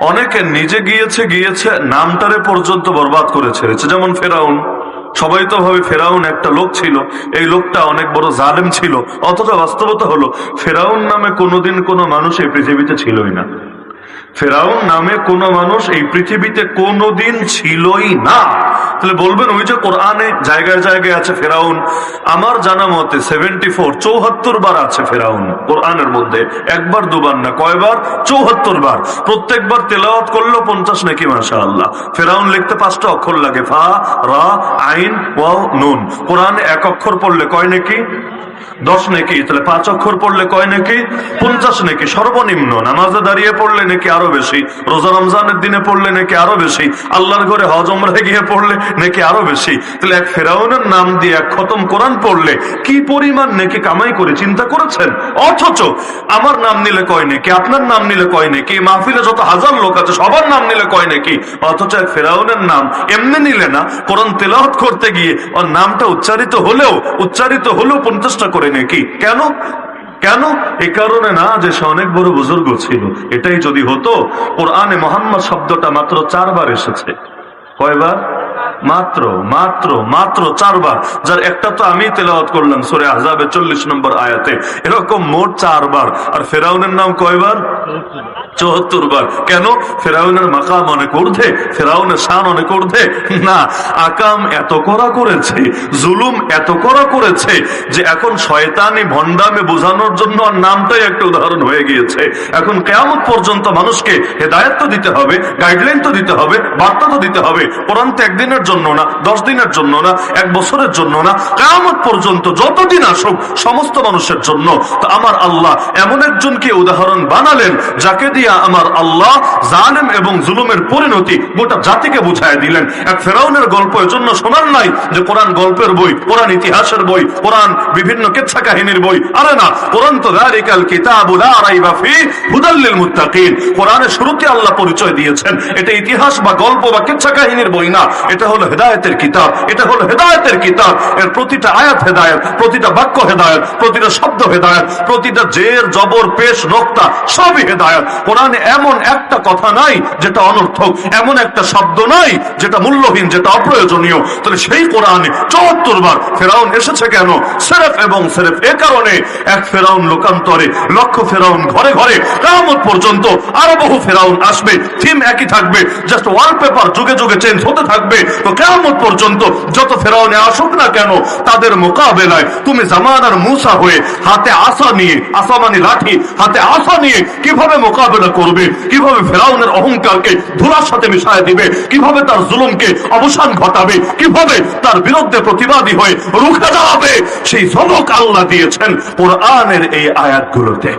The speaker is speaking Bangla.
অনেকে নিজে গিয়েছে গিয়েছে, নামটারে পর্যন্ত বরবাদ করে ছেড়েছে। যেমন ফেরাউন। সবাই তো ভাবে ফেরাউন একটা লোক ছিল। এই লোকটা অনেক বড় জালেম ছিল। অথচ বাস্তবতা হলো, ফেরাউন নামে কোনোদিন কোনো মানুষ এই পৃথিবীতে ছিলই না। ফেরাউন নামে কোনো মানুষ এই পৃথিবীতে কোনোদিন ছিলই না। তাহলে বলবেন, ওই যে কোরআনে জায়গায় জায়গায় আছে ফেরাউন। আমার জানা মতে সেভেন্টি ফোর চৌহাত্তর বার আছে ফেরাউন কোরআনের মধ্যে। একবার, দুবার না, কয়বার? চৌহাত্তর বার। প্রত্যেকবার তেলাওয়াত করলেও পঞ্চাশ নাকি মাসা আল্লাহ ফেরাউন লিখতে পাঁচটা অক্ষর লাগে। ফা, রা, আইন, ওয়াও, নুন। কোরআনে এক অক্ষর পড়লে কয় নাকি? দশ নাকি? তাহলে পাঁচ অক্ষর পড়লে কয় নাকি? পঞ্চাশ নাকি? সর্বনিম্ন। নামাজে দাঁড়িয়ে পড়লে নাকি আরও বেশি? রোজা রমজানের দিনে পড়লে নাকি আরও বেশি? আল্লাহর ঘরে হজ ওমরায় গিয়ে পড়লে নাকি আরও বেশি। তাহলে এক ফেরাউনের নাম দিয়ে এক খতম কোরআন পড়লে কি পরিমাণ নাকি কামাই করে চিন্তা করেছেন? অথচ আমার নাম নিলে কয় নাকি, আপনার নাম নিলে কয় নাকি, মাহফিলে যত হাজার লোক আছে, সবার নাম নিলে কয় নাকি? অথচ এক ফেরাউনের নাম এমনি নিলে না, কোরআন তেলাওয়াত করতে গিয়ে ওর নামটা উচ্চারিত হলেও উচ্চারিত হলেও পঞ্চাশটা করে নাকি। কেন? কেন? এই কারণে না যে সে অনেক বড় বুজুর্গ ছিল। এটাই যদি হতো, কোরআনে মোহাম্মদ শব্দটা মাত্র চারবার এসেছে। কয়বার? মাত্র মাত্র মাত্র চারবার, যার একটা তো আমি তেলাওয়াত করলাম সুরে আহজাবের চল্লিশ নম্বর আয়াতে। এরকম মোট চারবার। আর ফেরাউনের নাম কয়বার? চুয়াত্তর বার কেন? ফেরাউনের মাকাম অনেক ফেরাউনের অনেক না, আকাম এত করা করেছে, জুলুম এত করা করেছে, যে এখন শয়তানি ভণ্ডামে বোঝানোর জন্য আর নামটাই একটা উদাহরণ হয়ে গিয়েছে। এখন কেয়ামত পর্যন্ত মানুষকে হেদায়ত তো দিতে হবে গাইডলাইন তো দিতে হবে, বার্তা তো দিতে হবে। কোরআন তো একদিনের জন্য না, দশ দিনের জন্য না, এক বছরের জন্য না, কেয়ামত পর্যন্ত যতদিন আসুক সমস্ত মানুষের জন্য। তো আমার আল্লাহ এমন একজনকে উদাহরণ বানালেন, যাকে দিয়া আমার আল্লাহ জালেম এবং জুলুমের পরিণতি গোটা জাতিকে বুঝায় দিলেন। এক ফেরাউনের গল্প এজন্য শোনার নাই যে কোরআন গল্পের বই, কোরআন ইতিহাসের বই, কোরআন বিভিন্ন কেচ্ছা কাহিনীর বই। আরে না, কোরআন তো কোরআনের শুরুতে আল্লাহ পরিচয় দিয়েছেন। এটা ইতিহাস বা গল্প বা কেচ্ছা কাহিনীর বই না, এটা হলো হেদায়েতের কিতাব, এটা হলো হেদায়েতের কিতাব। এর প্রতিটা আয়াত হেদায়েত, প্রতিটা বাক্য হেদায়েত, প্রতিটা শব্দ হেদায়েত, প্রতিটা জের, জবর, পেশ, নোক্তা, সবই হেদায়েত। কোরআনে এমন একটা কথা নাই যেটা অনর্থক, এমন একটা শব্দ নাই যেটা মূল্যহীন, যেটা অপ্রয়োজনীয়। তাহলে সেই কোরআনে চুয়াত্তর বার ফেরাউন এসেছে কেন? সেরেফ এবং সেরেফ এ কারণে এক ফেরাউন লোকান্তরে, লক্ষ ফেরাউন ঘরে ঘরে কামত পর্যন্ত আরও বহু ফেরাউন আসবে। থিম একই থাকবে, জাস্ট ওয়ালপেপার যুগে যুগে চেঞ্জ হতে থাকবে। কেমন পর্যন্ত যত ফেরাউনে আসুক না কেন, তাদের মোকাবেলায় তুমি জামানার হয়ে হাতে নিয়ে মানে লাঠি, হাতে নিয়ে কীভাবে মোকাবেলা করবে, কীভাবে ফেরাউনের অহংকারকে ধুলার সাথে মিশায় দিবে, কীভাবে তার জুলুমকে অবসান ঘটাবে, কীভাবে তার বিরুদ্ধে প্রতিবাদী হয়ে রুখে দাঁড়াবে, সেই সবক আল্লাহ দিয়েছেন এই আয়াতগুলোতে।